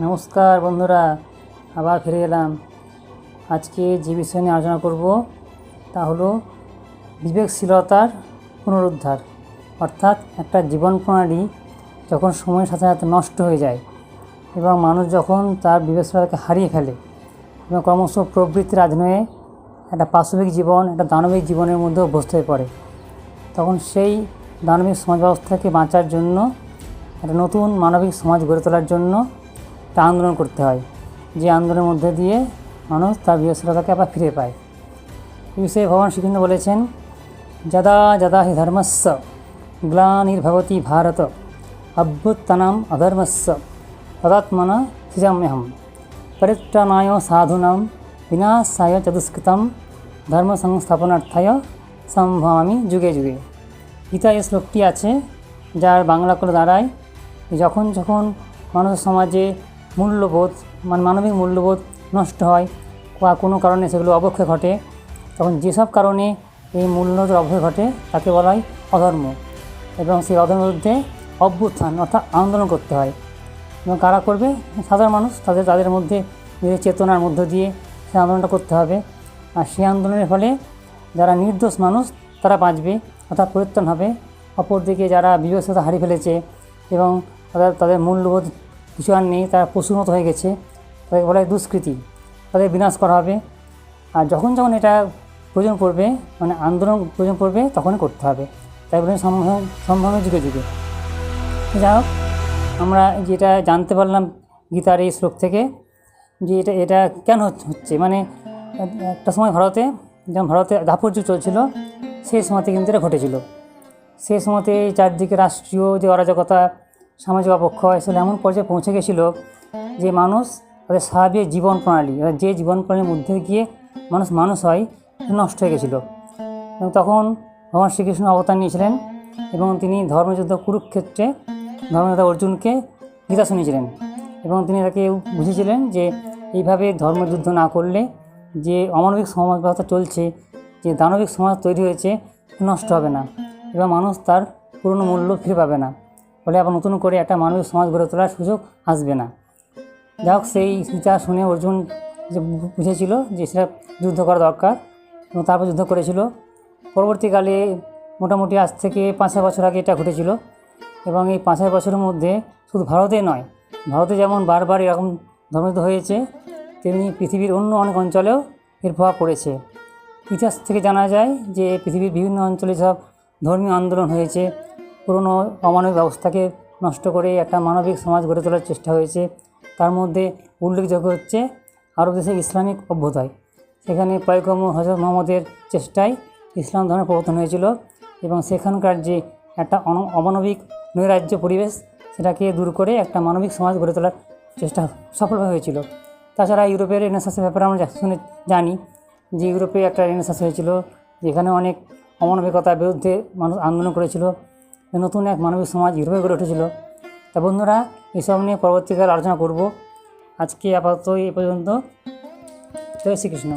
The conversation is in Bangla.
নমস্কার বন্ধুরা, আবার ফিরে এলাম। আজকে যে বিষয় নিয়ে আলোচনা করব তা হলো বিবেকশীলতার পুনরুদ্ধার, অর্থাৎ একটা জীবন প্রণালী যখন সময়ের সাথে সাথে নষ্ট হয়ে যায় এবং মানুষ যখন তার বিবেকশীলতাকে হারিয়ে ফেলে এবং ক্রমশ প্রবৃত্তির হয়ে একটা পাশবিক জীবন, একটা দানবিক জীবনের মধ্যে অভ্যস্ত হয়ে পড়ে, তখন সেই দানবিক সমাজ ব্যবস্থাকে বাঁচার জন্য, একটা নতুন মানবিক সমাজ গড়ে তোলার জন্য একটা আন্দোলন করতে হয়। যে আন্দোলনের মধ্যে দিয়ে মানুষ তার বৃহস্পতাকে আবার ফিরে পায়। বিষয়ে ভগবান শ্রীকৃষ্ণ বলেছেন যদা যদা হি ধর্মস্য গ্লানির্ভবতি ভারত, অভ্যুত্থানাম অধর্মস্য, তদাত্মনা সৃজাম্যহম পরিত্রাণায় সাধুনাম, বিনাশায় চতুষ্কৃতম ধর্ম সংস্থাপনার্থায় সম্ভবামি যুগে যুগে। গীতা এই শ্লোকটি আছে, যার বাংলা করে দাঁড়ায় যখন যখন মানুষ সমাজে মূল্যবোধ মানে মানবিক মূল্যবোধ নষ্ট হয় বা কোনো কারণে সেগুলো অবক্ষয় ঘটে। তখন যেসব কারণে এই মূল্যবোধের অবক্ষয় ঘটে তাকে বলা হয় অধর্ম এবং সেই অধর্মের বিরুদ্ধে অভ্যুত্থান অর্থাৎ আন্দোলন করতে হয়। এবং কারা করবে? সাধারণ মানুষ, তাদের তাদের মধ্যে নিজের চেতনার মধ্য দিয়ে সেই আন্দোলনটা করতে হবে। আর সেই আন্দোলনের ফলে যারা নির্দোষ মানুষ, তারা বাঁচবে, অর্থাৎ পরিত্রাণ হবে। অপরদিকে যারা বিবেকতা হারিয়ে ফেলেছে এবং তাদের তাদের মূল্যবোধ কিছু আর নেই, তারা পশুর মতো হয়ে গেছে। তাদের বলা হয় দুষ্কৃতি তাদের বিনাশ করা হবে। আর যখন যখন এটা প্রয়োজন পড়বে মানে আন্দোলন প্রয়োজন পড়বে, তখনই করতে হবে। তাই বলে সম্ভব যুগে যুগে। যাই হোক, আমরা যেটা জানতে পারলাম গীতার এই শ্লোক থেকে, যে এটা এটা কেন হচ্ছে- হচ্ছে? মানে একটা সময় ভারতে, যেমন ভারতে দাপর্য চলছিল, সেই সময়তে কিন্তু এটা ঘটেছিল। সেই সময়তে চারদিকে রাষ্ট্রীয় যে অরাজকতা সামাজিক অবক্ষয় আসলে এমন পর্যায়ে পৌঁছে গেছিল যে মানুষ তাদের স্বাভাবিক জীবন প্রণালী যে জীবন প্রণালীর মধ্যে গিয়ে মানুষ মানুষ হয় নষ্ট হয়ে গেছিল। এবং তখন ভগবান শ্রীকৃষ্ণ অবতার নিয়েছিলেন এবং তিনি ধর্মযুদ্ধ কুরুক্ষেত্রে ধর্মযোদ্ধা অর্জুনকে গীতা শুনিয়েছিলেন এবং তিনি তাকে বুঝিয়েছিলেন যে এইভাবে ধর্মযুদ্ধ না করলে যে অমানবিক সমাজ ব্যবস্থা চলছে, যে দানবিক সমাজ তৈরি হয়েছে, নষ্ট হবে না এবং মানুষ তার পুরনো মূল্য ফিরে পাবে না। ফলে আবার নতুন করে একটা মানবিক সমাজ গড়ে তোলার সুযোগ আসবে না। যাই হোক, সেই গীতা শুনে অর্জুন যে বুঝেছিল যে সেটা যুদ্ধ করা দরকার এবং তারপর যুদ্ধ করেছিল। পরবর্তীকালে মোটামুটি আজ থেকে পাঁচ বছর আগে এটা ঘটেছিল এবং এই পাঁচ বছরের মধ্যে শুধু ভারতে নয়, ভারতে যেমন বারবার এরকম ধর্মযুদ্ধ হয়েছে, তেমনি পৃথিবীর অন্য অনেক অঞ্চলেও এর প্রভাব পড়েছে। ইতিহাস থেকে জানা যায় যে পৃথিবীর বিভিন্ন অঞ্চলে সব ধর্মীয় আন্দোলন হয়েছে পুরনো অমানবিক ব্যবস্থাকে নষ্ট করে একটা মানবিক সমাজ গড়ে তোলার চেষ্টা হয়েছে। তার মধ্যে উল্লেখযোগ্য হচ্ছে আরব দেশে ইসলামিক অভ্যুদয়। সেখানে পয়গম্বর হজরত মোহাম্মদের চেষ্টায় ইসলাম ধর্মের প্রবর্তন হয়েছিল এবং সেখানকার যে একটা অমানবিক নৈরাজ্য পরিবেশ, সেটাকে দূর করে একটা মানবিক সমাজ গড়ে তোলার চেষ্টা সফলভাবে হয়েছিল। তাছাড়া ইউরোপের রেনেসাসের ব্যাপারে আমরা শুনে জানি যে ইউরোপে একটা রেনেসাস হয়েছিল, যেখানে অনেক অমানবিকতার বিরুদ্ধে মানুষ আন্দোলন করেছিল। নতুন এক মানবিক সমাজ ইউরোপে গড়ে উঠেছিল। তা বন্ধুরা, এসব নিয়ে পরবর্তীকালে আলোচনা করব। আজকে আপাতত এই পর্যন্ত। জয় শ্রীকৃষ্ণ।